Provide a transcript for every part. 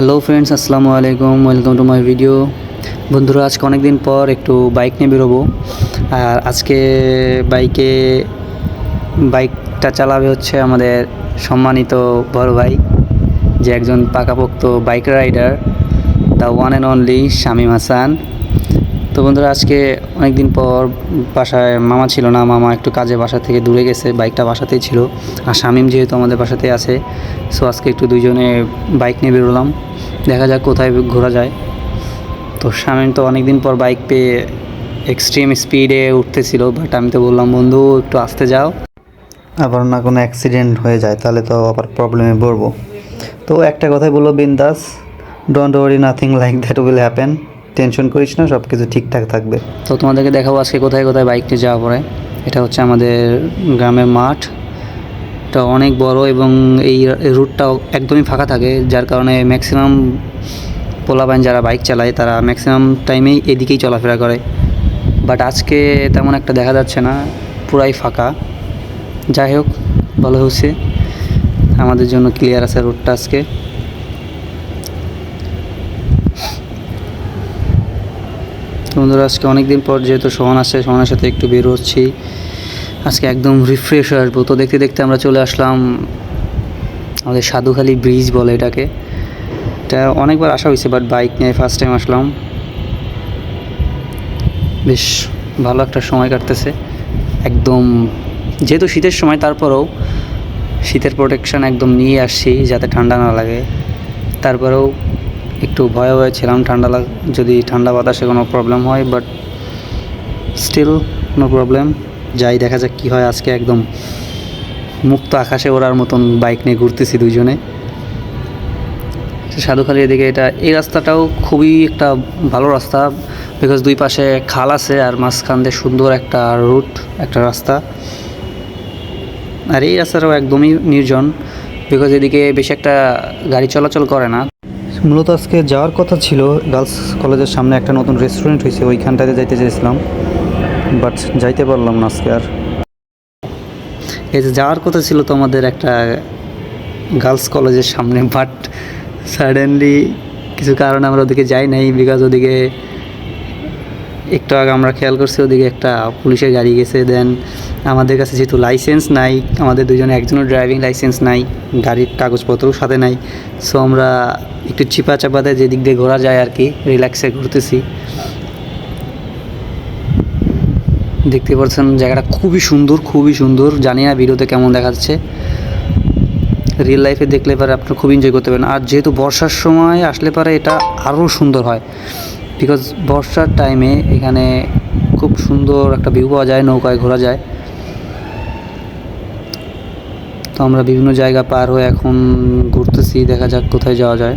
Hello friends আসসালামু আলাইকুম welcome to my video বন্ধুরা, আজকে অনেক দিন পর একটু বাইক নিয়ে বেরোবো। আর আজকে বাইকে বাইকটা চালাবে হচ্ছে আমাদের সম্মানিত বড় ভাই, যে একজন পাকাপোক্ত bike rider the one and only Shamim Hasan. তো বন্ধুরা, আজকে অনেক দিন পর বাসায় মামা ছিল না, মামা একটু কাজে বাসা থেকে দূরে গেছে, বাইকটা বাসাতেই ছিল আর শামীম যেহেতু আমাদের বাসাতে আছে সো আজকে একটু দুইজনে বাইক নিয়ে বেরোলাম, দেখা যাক কোথায় ঘোরা যায়। তো শামীম তো অনেক দিন পর বাইক পেয়ে এক্সট্রিম স্পিডে উঠতেছিল বাট আমি তো বললাম, বন্ধু, একটু আসতে যাও। আবার না কোনো অ্যাক্সিডেন্ট হয়ে যায়, তাহলে তো আবার প্রবলেমে পড়ব। তো একটা কথাই বলল বিন্দাস don't worry nothing like that will happen tension করিস না সব কিছু ঠিকঠাক থাকবে। তো তোমাদেরকে দেখাবো আজকে কোথায় কোথায় বাইক নিয়ে যাওয়া পড়ে। এটা হচ্ছে আমাদের গ্রামের মাঠ। এটা অনেক বড় এবং এই রুটটাও একদমই ফাঁকা থাকে, যার কারণে ম্যাক্সিমাম পোলাবাইন যারা বাইক চালায়, তারা ম্যাক্সিমাম টাইমেই এদিকেই চলাফেরা করে। বাট আজকে তেমন একটা দেখা যাচ্ছে না, পুরাই ফাঁকা। যাই হোক, ভালো হচ্ছে আমাদের জন্য ক্লিয়ার আছে রুটটা আজকে। বন্ধুরা, আজকে অনেক দিন পর যেহেতু সোহান আসছে সোহানের সাথে একটু বের হচ্ছি। আজকে একদম রিফ্রেশ আসব। তো দেখতে দেখতে আমরা চলে আসলাম আমাদের সাধুখালি ব্রিজ বলে এটাকে। এটা অনেকবার আসা হয়েছে বাট বাইক নিয়ে ফার্স্ট টাইম আসলাম। বেশ ভালো একটা সময় কাটতেছে। একদম যেহেতু শীতের সময়, তারপরেও শীতের প্রোটেকশান একদম নিয়ে আসছি, যাতে ঠান্ডা না লাগে। তারপরেও একটু ভয়ে ভয়ে ছিলাম, ঠান্ডা লাগ, যদি ঠান্ডা বাতাসে কোনো প্রবলেম হয় বাট স্টিল নো প্রবলেম যাই দেখা যাক কী হয় আজকে একদম মুক্ত আকাশে ওড়ার মতন বাইক নিয়ে ঘুরতেছি দুইজনে। সাধুখালির এদিকে এটা, এই রাস্তাটাও খুবই একটা ভালো রাস্তা বিকজ দুই পাশে খাল আছে আর মাঝখান দিয়ে সুন্দর একটা রুট একটা রাস্তা। আর এই রাস্তাটাও একদমই নির্জন বিকজ এদিকে বেশি একটা গাড়ি চলাচল করে না। মূলত আজকে যাওয়ার কথা ছিল গার্লস কলেজের সামনে একটা নতুন রেস্টুরেন্ট হয়েছে, ওইখানটাতে যাইতে চেয়েছিলাম বাট যাইতে পারলাম না আজকে আর। এই যে যাওয়ার কথা ছিল তো আমাদের একটা গার্লস কলেজের সামনে বাট সাডেনলি কিছু কারণে আমরা ওদিকে যাই নাই বিকজ ওদিকে একটু আগে আমরা খেয়াল করছি, ওদিকে একটা পুলিশের গাড়ি গেছে দেন আমাদের কাছে যেহেতু লাইসেন্স নাই, আমাদের দুজনে একজনের ড্রাইভিং লাইসেন্স নাই, গাড়ির কাগজপত্রও সাথে নাই সো আমরা একটু চিপা চাপাতে যেদিক দিয়ে ঘোরা যায় আর কি রিল্যাক্সে ঘুরতেছি। দেখতে পাচ্ছেন জায়গাটা খুবই সুন্দর খুবই সুন্দর। জানি না ভিডিওতে কেমন দেখা যাচ্ছে। রিয়েল লাইফে দেখলে পরে আপনার খুব এনজয় করতে পারেন আর যেহেতু বর্ষার সময় আসলে পরে এটা আরও সুন্দর হয় বিকজ বর্ষার টাইমে এখানে খুব সুন্দর একটা ভিউ পাওয়া যায়, নৌকায় ঘোরা যায়। তো আমরা বিভিন্ন জায়গা পার হয়ে এখন ঘুরতেছি দেখা যাক কোথায় যাওয়া যায়।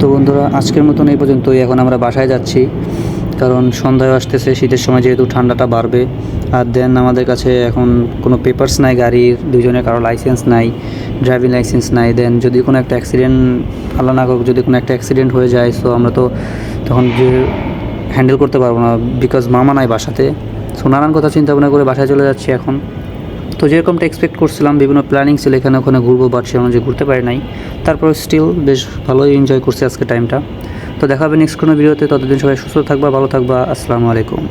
তো বন্ধুরা, আজকের মতন এই পর্যন্তই। এখন আমরা বাসায় যাচ্ছি, কারণ সন্ধ্যায় আসতেছে, শীতের সময় যেহেতু ঠান্ডাটা বাড়বে। আর দেন আমাদের কাছে এখন কোনো পেপার্স নাই, গাড়ির দুজনের কারও লাইসেন্স নাই ড্রাইভিং লাইসেন্স নাই। দেন যদি কোনো একটা অ্যাক্সিডেন্ট আল্লাহ না করুক, যদি কোনো একটা অ্যাক্সিডেন্ট হয়ে যায় সো আমরা তো তখন যে হ্যান্ডেল করতে পারব না বিকজ মামা নাই বাসাতে। সো নানান কথা চিন্তা ভাবনা করে বাসায় চলে যাচ্ছি এখন। তো যেরকমটা এক্সপেক্ট করছিলাম, বিভিন্ন প্ল্যানিং ছিল এখানে, ওখানে ঘুরবো, বাট সে অনুযায়ী ঘুরতে পারি নাই। তারপর স্টিল বেশ ভালোই এনজয় করছি আজকে টাইমটা তো দেখা হবে নেক্সট কোনো ভিডিওতে ততদিন সবাই সুস্থ থাকবা, ভালো থাকবা, আসসালামু আলাইকুম।